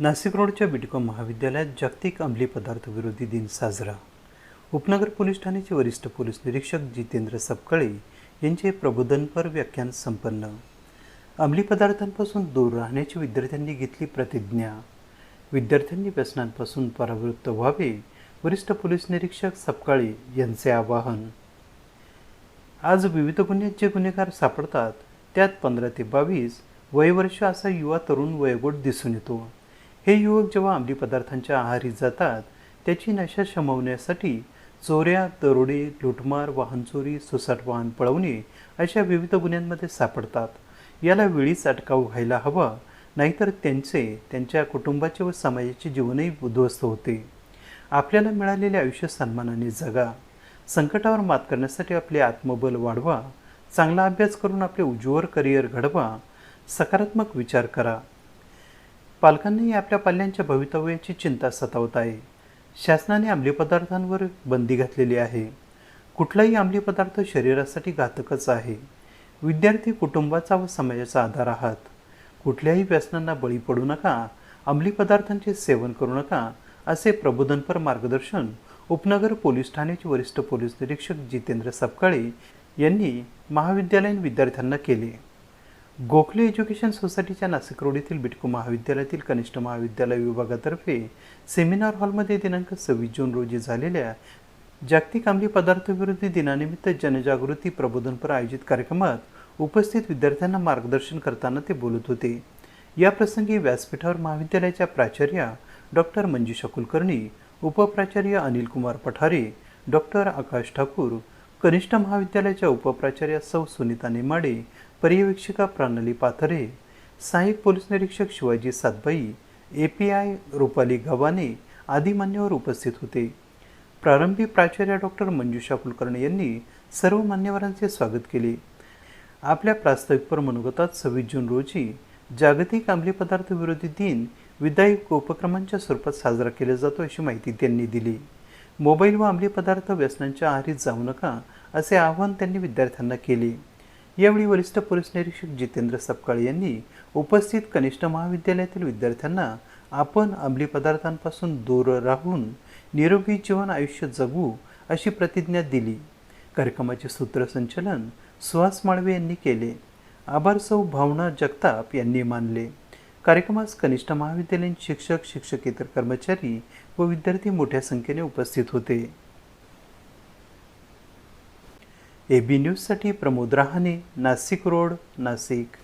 नाशिक रोडच्या बिटको महाविद्यालयात जागतिक अंमली पदार्थ विरोधी दिन साजरा. उपनगर पोलीस ठाण्याचे वरिष्ठ पोलीस निरीक्षक जितेंद्र सपकाळे यांचे प्रबोधनपर व्याख्यान संपन्न. अंमली पदार्थांपासून दूर राहण्याची विद्यार्थ्यांनी घेतली प्रतिज्ञा. विद्यार्थ्यांनी व्यसनांपासून परावृत्त व्हावे वरिष्ठ पोलीस निरीक्षक सपकाळे यांचे आवाहन. आज विविध गुन्ह्यात जे गुन्हेगार सापडतात त्यात पंधरा ते बावीस वयवर्ष असा युवा तरुण वयोगट दिसून येतो. हे युवक जेव्हा अंमली पदार्थांच्या आहारी जातात त्याची नशा शमवण्यासाठी चोऱ्या दरोडे लुटमार वाहनचोरी सुसाट वाहन पळवणे अशा विविध गुन्ह्यांमध्ये सापडतात. याला वेळीच अटकाव व्हायला हवा नाहीतर त्यांचे त्यांच्या कुटुंबाचे व समाजाचे जीवनही उद्ध्वस्त होते. आपल्याला मिळालेले आयुष्य सन्मानाने जगा. संकटावर मात करण्यासाठी आपले आत्मबल वाढवा. चांगला अभ्यास करून आपले उज्ज्वल करिअर घडवा. सकारात्मक विचार करा. पालकांनाही आपल्या पाल्यांच्या भवितव्याची चिंता सतावत आहे. शासनाने अंमली पदार्थांवर बंदी घातलेली आहे. कुठलाही अंमली पदार्थ शरीरासाठी घातकच आहे. विद्यार्थी कुटुंबाचा व समाजाचा आधार आहात. कुठल्याही व्यसनांना बळी पडू नका. अंमली पदार्थांचे सेवन करू नका असे प्रबोधनपर मार्गदर्शन उपनगर पोलीस ठाण्याचे वरिष्ठ पोलीस निरीक्षक जितेंद्र सपकाळे यांनी महाविद्यालयीन विद्यार्थ्यांना केले. गोखले एज्युकेशन सोसायटीच्या नाशिक रोड येथील बिटको महाविद्यालयातील कनिष्ठ महाविद्यालय विभागातर्फे सेमिनार हॉलमध्ये दिनांक सव्वीस जून रोजी झालेल्या जागतिक अंमली पदार्थविरोधी दिनानिमित्त जनजागृती प्रबोधनपर आयोजित कार्यक्रमात उपस्थित विद्यार्थ्यांना मार्गदर्शन करताना ते बोलत होते. या प्रसंगी व्यासपीठावर महाविद्यालयाच्या प्राचार्या डॉक्टर मंजुषा कुलकर्णी उपप्राचार्य अनिल कुमार पठारे डॉक्टर आकाश ठाकूर कनिष्ठ महाविद्यालयाच्या उपप्राचार्य सौ सुनीता नेमाडे पर्यवेक्षिका प्रणाली पाथरे सहाय्यक पोलीस निरीक्षक Shivaji Satbai A P I Rupali Gavhane आदी मान्यवर उपस्थित होते. प्रारंभी प्राचार्य डॉक्टर मंजुषा कुलकर्णी यांनी सर्व मान्यवरांचे स्वागत केले. आपल्या प्रास्ताविकपर मनोगतात सव्वीस जून रोजी जागतिक अंमली पदार्थ विरोधी दिन विधायक उपक्रमांच्या स्वरूपात साजरा केला जातो अशी माहिती त्यांनी दिली. मोबाईल व अंमली पदार्थ व्यसनांच्या आहारी जाऊ नका असे आवाहन त्यांनी विद्यार्थ्यांना केले. यावेळी वरिष्ठ पोलीस निरीक्षक जितेंद्र सपकाळे यांनी उपस्थित कनिष्ठ महाविद्यालयातील विद्यार्थ्यांना आपण अंमली पदार्थांपासून दूर राहून निरोगी जीवन आयुष्य जगू अशी प्रतिज्ञा दिली. कार्यक्रमाचे सूत्रसंचलन सुहास माळवे यांनी केले. आभार सौ भावना जगताप यांनी मानले. कार्यक्रमास कनिष्ठ महाविद्यालयीन शिक्षक शिक्षकेतर कर्मचारी व विद्यार्थी मोठ्या संख्येने उपस्थित होते. ए बी न्यूजसाठी प्रमोद रहाणे नाशिक रोड नाशिक